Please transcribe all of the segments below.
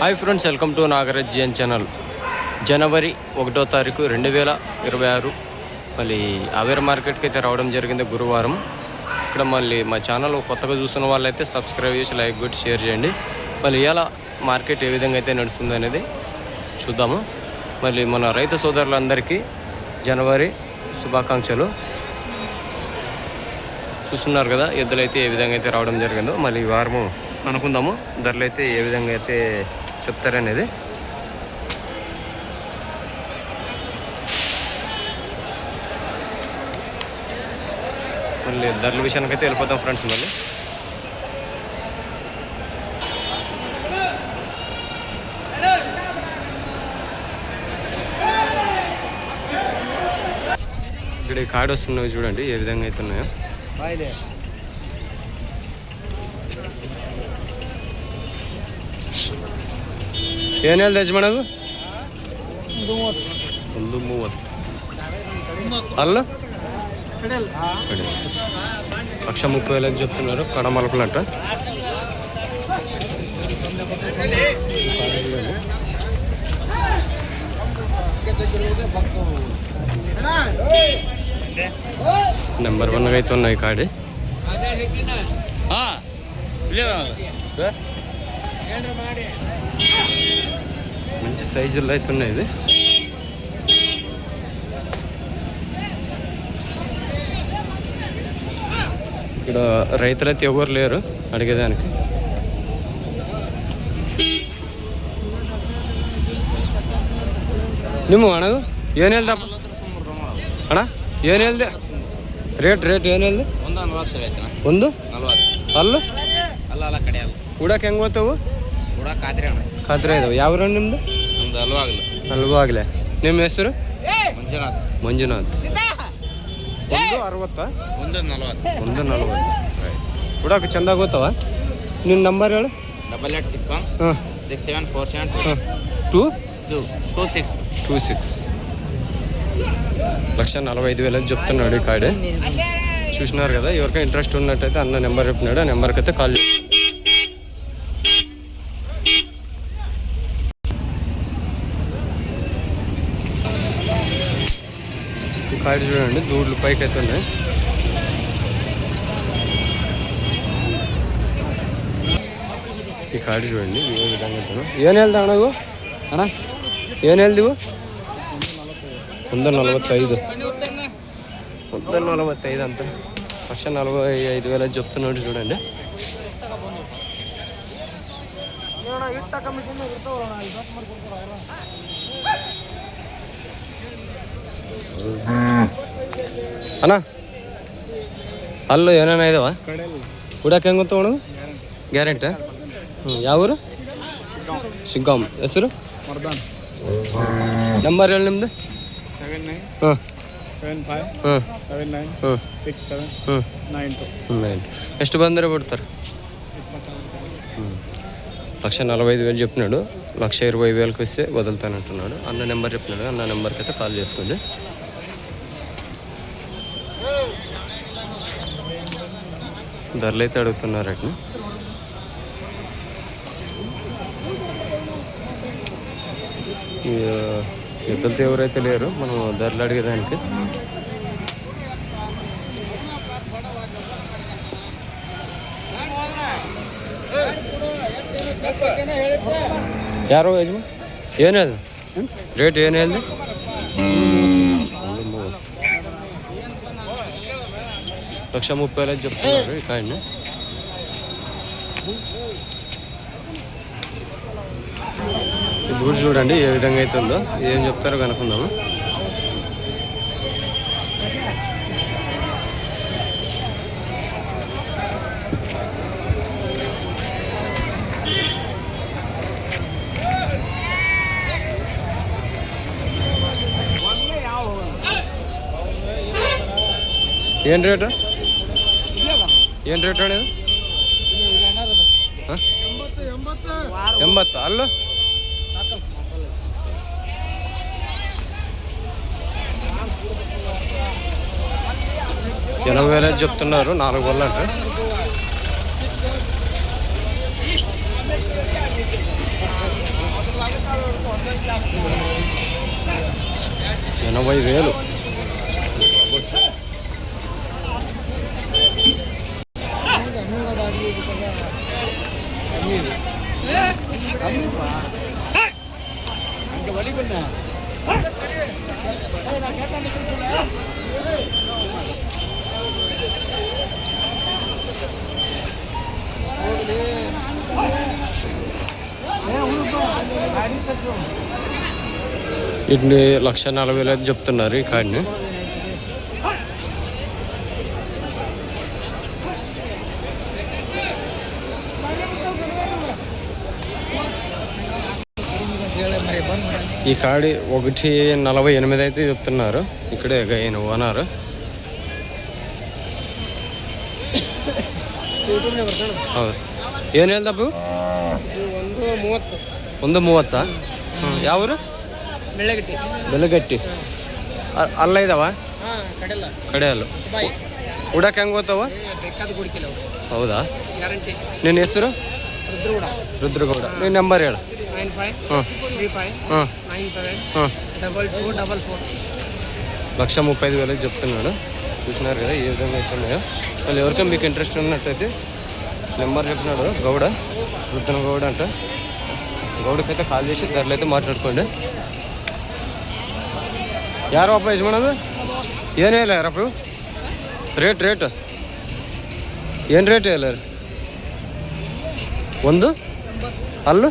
Hi friends welcome to Nagaraj GN channel. జనవరి ఒకటో తారీఖు రెండు వేల ఇరవై ఆరు మళ్ళీ అవేర్ మార్కెట్కి అయితే రావడం జరిగింది గురువారం. ఇక్కడ మళ్ళీ మా ఛానల్ కొత్తగా చూస్తున్న వాళ్ళైతే సబ్స్క్రైబ్ చేసి లైక్ కొట్టి షేర్ చేయండి. మళ్ళీ ఎలా మార్కెట్ ఏ విధంగా అయితే నడుస్తుంది అనేది చూద్దాము. మళ్ళీ మన రైతు సోదరులందరికీ జనవరి శుభాకాంక్షలు. చూస్తున్నారు కదా ఎద్దులైతే ఏ విధంగా అయితే రావడం జరిగిందో మళ్ళీ ఈ వారము అనుకుందాము. ధరలు అయితే ఏ విధంగా అయితే చెప్తారనేది. మళ్ళీ ధరల విషయానికి అయితే వెళ్ళిపోతాం ఫ్రెండ్స్ మళ్ళీ. ఇక్కడ ఈ కార్డు వస్తున్నాయి చూడండి ఏ విధంగా అయితే ఉన్నాయో. ಏನು ಹೇಳ್ದೆ ಯಜಮಾನದು ಒಂದು ಮೂವತ್ತು ಅಲ್ಲ ಕಡೆ. లక్ష ముప్పై వేలకు చెప్తున్నారు కడమలకులంట నెంబర్ వన్ అయితే ఉన్నాయి కాడి మంచి సైజుల్లో అయితే ఉన్నాయి ఇది ఇక్కడ రైతులు అయితే ఎవరు లేరు అడిగేదానికి ನಿಮ್ಮ ಅಣ್ಣದು ಏನು ಹೇಳ್ದಪ್ಪ ಅಣ್ಣ ಏನು ಹೇಳ್ದೆ ರೇಟ್ ರೇಟ್ ಏನು ಹೇಳ್ದೆ ಒಂದು ನಲ್ವತ್ತು ಐತನ ಒಂದು ನಲ್ವತ್ತು ಅಲ್ಲು ಅಲ್ಲ ಅಲ್ಲ ಕಡೆ ಅಲ್ಲ ಉಡಕ್ಕೆ ಹೆಂಗೆ ಓದ್ತಾವು ಕೂಡ ಖಾತ್ರಿ ಅಣ್ಣ ಖಾತ್ರಿ ಇದಾವೆ ಯಾವ ಊರು ನಿಮ್ಮದು ನಮ್ದು ಅಲ್ವಾ ಆಗಲ್ಲ ಅಲ್ವೋ ಆಗಲೇ ನಿಮ್ಮ ಹೆಸರು ಮಂಜುನಾಥ್ ಮಂಜುನಾಥ್ ಒಂದು ಅರವತ್ತಾ ಒಂದು ನಲ್ವತ್ತು ಒಂದು ನಲ್ವತ್ತು ಉಡಕ್ಕೆ ಚಂದ ಗೊತ್ತವ ನಿನ್ನ ನಂಬರ್ ಹೇಳು ಡಬಲ್ ಏಟ್ ಸಿಕ್ಸ್ ಒನ್ ಹಾಂ ಸಿಕ್ಸ್ ಸೆವೆನ್ ಫೋರ್ ಸೆವೆನ್ ಹಾಂ two two two six two six లక్ష నలభై ఐదు వేలు అని చెప్తున్నాడు ఈ కాడే చూసినారు కదా ఎవరికైనా ఇంట్రెస్ట్ ఉన్నట్టయితే అన్న నెంబర్ చెప్పినాడు ఆ నెంబర్కి అయితే కాల్ చేసి ఈ కాడి చూడండి దూడ్లు పైకి అయితే ఉన్నాయి ಈ ಕಾಡಿ చూడండి ఏ విధంగా ఉంటుందో ಏನು ಹೇಳ್ದ ಅಣ್ಣ ಇವು ಅಣ್ಣ ಏನು ಹೇಳ್ದಿವು ಒಂದು ನಲವತ್ತೈದು ಒಂದು నలభైదు అంత లక్ష నలభై ఐదు వేలు అని చెప్తున్నాడు చూడండి ಅಣ್ಣ ಅಲ್ಲೂ ಏನೇನ ಇದಾವ ಕುಡಿಯಕ್ಕೆ ಹೆಂಗೆ ಗೊತ್ತವಣ ಗ್ಯಾರಂಟಿ ಹ್ಞೂ ಯಾವ ಊರು ಶಿಗ್ಗಾಂ ಹೆಸರು ಮರ್ದಾನ್ ನಂಬರ್ ಹೇಳಿ ನಿಮ್ದು ಸೆವೆನ್ ನೈನ್ ಹಾಂ ಸೆವೆನ್ ಫೈವ್ ಹಾಂ ಸೆವೆನ್ ನೈನ್ ಹಾಂ ಸಿಕ್ಸ್ ಸೆವೆನ್ ಹ್ಞೂ ನೈನ್ ಟು నైన్ ಎಷ್ಟು ಬಂದರೆ ಬಿಡ್ತಾರೆ లక్ష నలభై ఐదు వేలు చెప్పినాడు లక్ష ఇరవై ఐదు వేలకు వస్తే వదులుతానంటున్నాడు అన్న నెంబర్ చెప్పినాడు అన్న నెంబర్కి అయితే కాల్ చేసుకోండి ధరలు అయితే అడుగుతున్నారు అట్ని ఎద్దులతో ఎవరైతే లేరు మనం ధరలు అడిగేదానికి ಯಾರೋ ಯಜಮಾ ಏನು ಹೇಳ್ದು ರೇಟ್ ಏನು ಹೇಳ್ದು లక్ష ముప్పై వేలు చెప్తున్నారు. ఈ కాయని. చూడండి ఏ విధంగా అయితే ఉందో. ఏం చెప్తారో కనుక్కుందాము. ఏం రేటు? ಏನು ರೇಟ್ ಹೇಳಿದ್ರು ಎಂಬತ್ತು ಅಲ್ಲ? ఎనభై వేలు చెప్తున్నారు నాలుగు వల్ల అంటే ఎనభై వేలు వీటిని లక్ష నలభై వేలు అయితే చెప్తున్నారు ఈ కాడిని ఈ కాడి ఒకటి నలభై ఎనిమిది అయితే చెప్తున్నారు ఇక్కడే ఆయన ఓనర్ ಹೌದು ಏನು ಹೇಳ್ದಪ್ಪು ಒಂದು ಮೂವತ್ತು ಒಂದು ಮೂವತ್ತಾ ಹ್ಞೂ ಯಾವೂರು ಬೆಳ್ಳಗಟ್ಟಿ ಬೆಲಗಟ್ಟಿ ಅ- ಅಲ್ಲ ಇದಾವ ಹಾಂ ಕಡೆಲ್ಲ ಕಡೆ ಅಲ್ಲ ಬಾಯ್ ಉಡಕ್ಕೆ ಹೆಂಗೆ ಗೊತ್ತವ ಬೇಕಾದ ಗುಡಿಕಿಲ್ಲ ಹೌದಾ ಗ್ಯಾರಂಟಿ ನಿನ್ನ ಹೆಸರು ರುದ್ರಗೂಡ ರುದ್ರಗೌಡ ನಿನ್ನ ನಂಬರ್ ಹೇಳು ನೈನ್ ಫೈವ್ ಹ್ಞೂ త్రీ ఫైవ్ ಹ್ಞೂ నైన్ సెవెన్ ಹ್ಞೂ డబల్ టూ డబల్ ఫోర్ లక్ష ముప్పై ఐదు వేలకు చెప్తున్నాడు చూసినారు కదా ఏ విధంగా అయితే ఉన్నాయో వాళ్ళు ఎవరికైనా మీకు ఇంట్రెస్ట్ ఉన్నట్టయితే నెంబర్ చెప్పినాడు గౌడ వృద్ధన గౌడ అంట గౌడకైతే కాల్ చేసి ధరలు అయితే మాట్లాడుకోండి ಯಾರು ಅಪ್ಪ ಯಜಮಾನದು ಏನು ಹೇಳ ಯಾರಪ್ಪ ಇವು? ರೇಟ್ ರೇಟ್ ಏನು ರೇಟ್ ಹೇಳ ಒಂದು ಅಲ್ಲು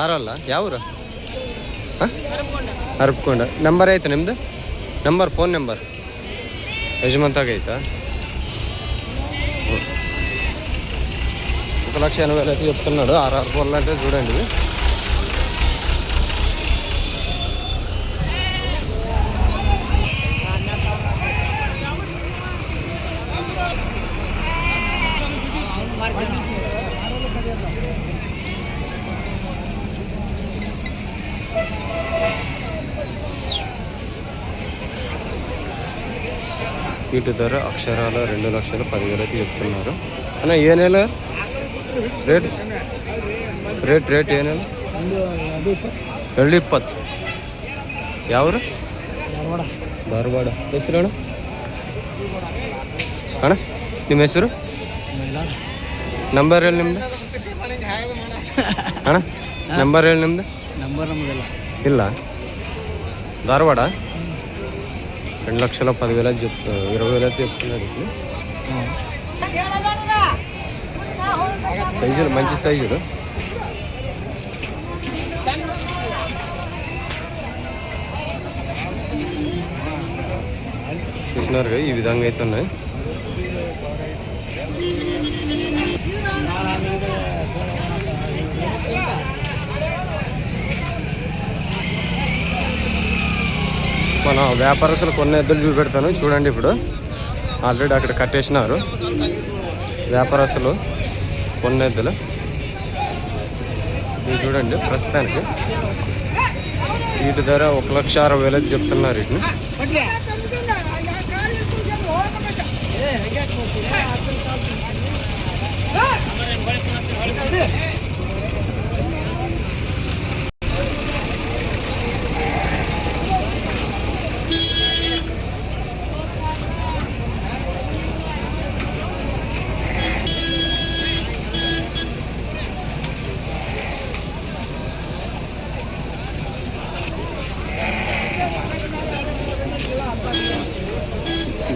ಆರಲ್ಲ ಯಾವೂರು ಹಾಂ ಹರಪ್ಕೊಂಡ ನಂಬರ್ ಐತೆ ನಿಮ್ದು ನಂಬರ್ ಫೋನ್ ನಂಬರ್ యజమంతాగా అయితా ఒక లక్ష ఎనభై వేలు అయితే చెప్తున్నాడు ఆరు ఆరు పొరలు అంటే చూడండి ఇటు ದರ అక్షరాల రెండు లక్షలు పదివేలు అయితే ಅಣ್ಣ అన్న ರೇಟ್? ರೇಟ್ ರೇಟ್ ಏನು ಎರಡು ಇಪ್ಪತ್ತು. ಯಾವ್ರು? ಧಾರವಾಡ. ಹೆಸರು ಅಣ್ಣ ಅಣ್ಣ ನಿಮ್ಮ ಹೆಸರು? ನಂಬರ್ ಹೇಳಿ ನಿಮ್ದು. ಅಣ್ಣ ನಂಬರ್ ಹೇಳಿ ನಿಮ್ದು. ನಂಬರ್ ಇಲ್ಲ. ಧಾರವಾಡ? రెండు లక్షల పదివేలు అయితే చెప్తున్నారు. ఇరవై వేలు అయితే చెప్తున్నారు సైజులు మంచి సైజులు. చూసినారు ఈ విధంగా అయితే ఉన్నాయి. మన వ్యాపారస్తులు కొన్ని ఎద్దులు చూపెడతాను చూడండి ఇప్పుడు ఆల్రెడీ అక్కడ కట్టేసినారు వ్యాపారస్తులు కొన్ని ఎద్దులు ఇవి చూడండి ప్రస్తుతానికి వీటి ధర ఒక లక్ష అరవై వేలు చెప్తున్నారు వీటిని Yeah.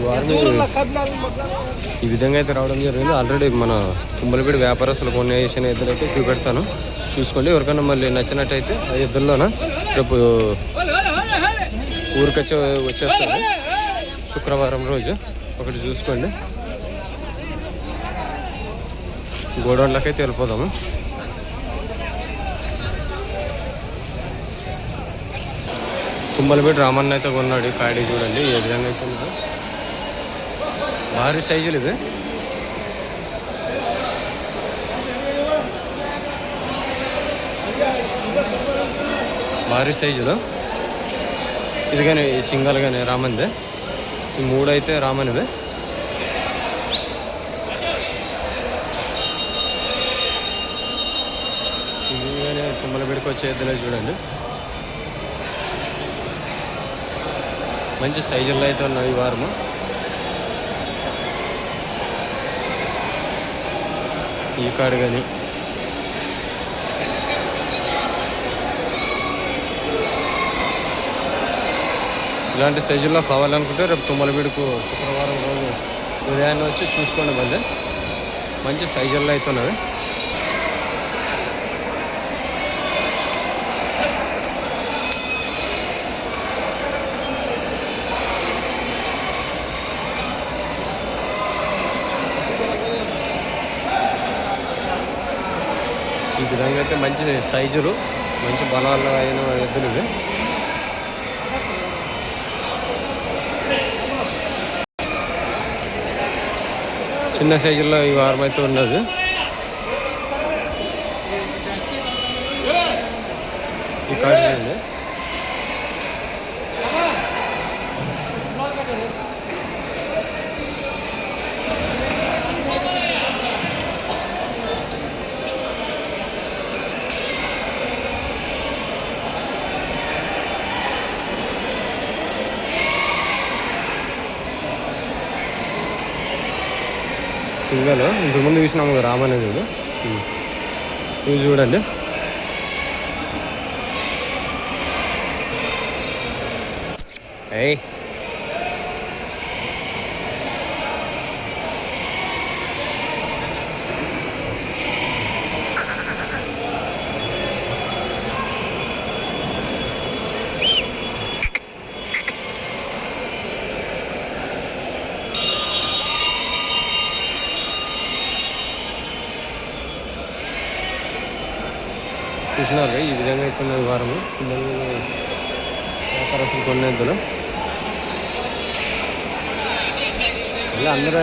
వారం ఈ విధంగా అయితే రావడం జరిగింది. ఆల్రెడీ మన తుమ్మలపేడి వ్యాపారస్తులు కొన్ని చేసిన ఎద్దులు అయితే చూపెడతాను. చూసుకోండి. ఎవరికైనా మళ్ళీ నచ్చినట్టయితే ఆ ఎద్దుల్లోన రేపు ఊరికొచ్చే వచ్చేస్తాను. శుక్రవారం రోజు ఒకటి చూసుకోండి. గోడౌన్లకైతే వెళ్ళిపోదాము. తుమ్మలపేట రామన్న అయితే కొన్నాడు కాడి చూడండి. ఏ విధంగా అయితే ఉందో. భారీ సైజులు ఇవి. భారీ సైజులు. ఇది కానీ సింగల్ కానీ రామందే. ఈ మూడు అయితే రామనివే. ఇవి కానీ తుమ్మల బిడికి వచ్చే ఎద్దులే చూడండి. మంచి సైజుల్లో అయితే ఉన్నాయి వారము. ఈ కార్డు కానీ. ఇలాంటి సైజుల్లో కావాలనుకుంటే రేపు తుమ్మలబీడుకు శుక్రవారం రోజు ఉదయాన్నే వచ్చి చూసుకోండి మళ్ళీ మంచి సైజుల్లో అయితే ఉన్నవి ఈ విధంగా అయితే మంచి సైజులు మంచి బలాలు అయిన ఎద్దులు ఇవి చిన్న సైజుల్లో ఈ వారం అయితే ఉన్నది ఈ కార్డు చూడండి సింగల్ ఇంతకుముందు చూసినాము కదా రామ్ అనేది ఇది. ఉమ్. ఇవి చూడండి ఏయ్ చూసినారు ఈ విధంగా అయితే ఉన్నది వారము పిల్లలు వ్యాపారస్తులు కొన్ని ఇలా అందరూ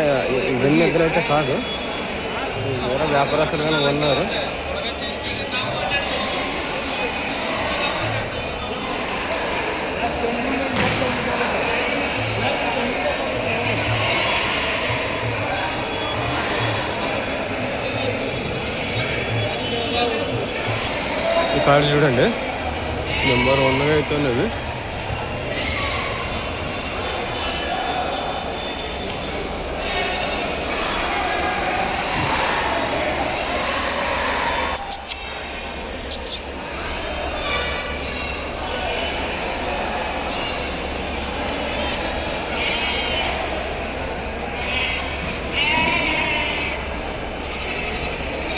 ఇవన్నీ దగ్గర అయితే కాదు వేరే వ్యాపారస్తులు కానీ ఉన్నారు కార్డు చూడండి. నెంబర్ వన్గా అయితే ఉన్నది.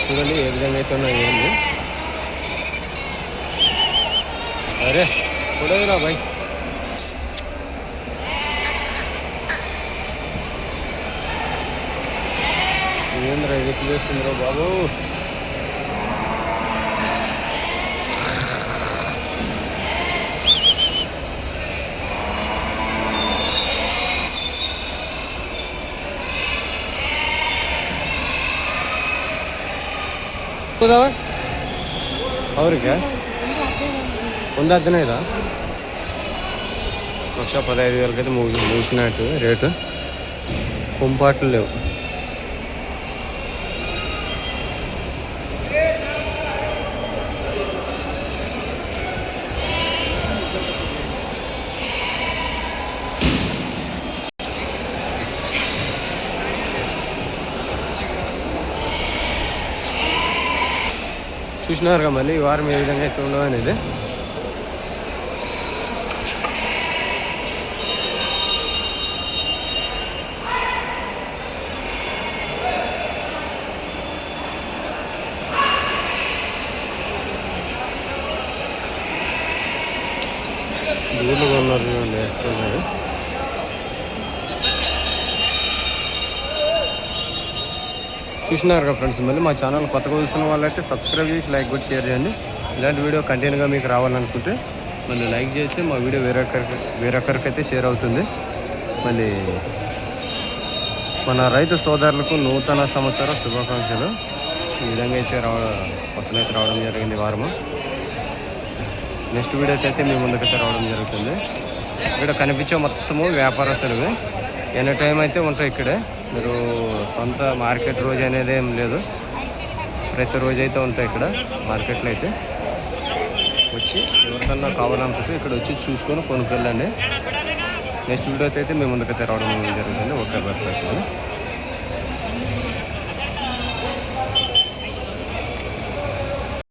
చూడండి ఏ విధంగా అయితే ఉన్నాయి अरे बोला ना भाई वीरेंद्र विकलेश चंद्र बाबू ಅವ್ರಿಗೆ ಒಂದು ಹದಿನೈದು ಲಕ್ಷ ಪದಹೈದು వేలకైతే ముగి ముగిసినట్టు రేటు కుంపాట్లు లేవు చూసినారుగా మళ్ళీ ఈ వారం ఏ విధంగా అయితే ఉండదు అనేది దూర్లు ఉన్నారు చూడండి చూసినారు కదా ఫ్రెండ్స్ మళ్ళీ మా ఛానల్ కొత్తగా చూసిన వాళ్ళైతే సబ్స్క్రైబ్ చేసి లైక్ కొట్టి షేర్ చేయండి. ఇలాంటి వీడియో కంటిన్యూగా మీకు రావాలనుకుంటే మళ్ళీ లైక్ చేసి మా వీడియో వేరొకరికి వేరొకరికైతే షేర్ అవుతుంది. మళ్ళీ మన రైతు సోదరులకు నూతన సంవత్సర శుభాకాంక్షలు. ఈ విధంగా అయితే రావ అసలు అయితే రావడం జరిగింది వారము. నెక్స్ట్ వీడియోకి అయితే మీ ముందుకైతే రావడం జరుగుతుంది. ఇక్కడ కనిపించే మొత్తము వ్యాపారస్తులవి. ఎనీ టైం అయితే ఉంటాయి ఇక్కడే. మీరు సొంత మార్కెట్ రోజు అనేది ఏం లేదు. ప్రతి రోజు అయితే ఉంటాయి ఇక్కడ మార్కెట్లో అయితే. వచ్చి ఎవరికన్నా కావాలనుకుంటే ఇక్కడ వచ్చి చూసుకొని కొనుక్కెళ్ళండి. నెక్స్ట్ వీడియో అయితే మేము ముందుకైతే రావడం జరుగుతుంది. Okay bye.